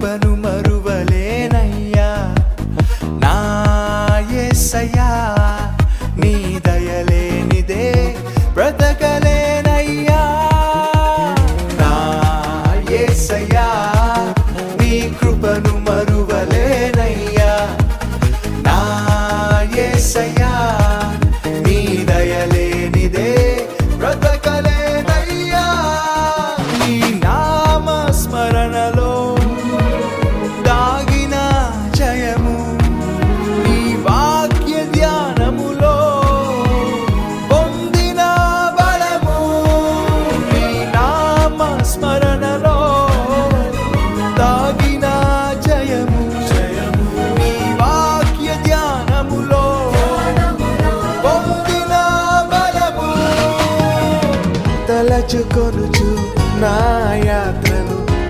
కృపను మరువలేనయ్యా. నా యేసయ్యా నీ దయలేనిదే బ్రతకలేనయ్యా. నా యేసయ్యా నీ కృపను మరువలే స్మరణలో దాగిన జయము. జయము నీ వాక్య ధ్యానములో పొందిన బలము. తలచుకొనుచు నా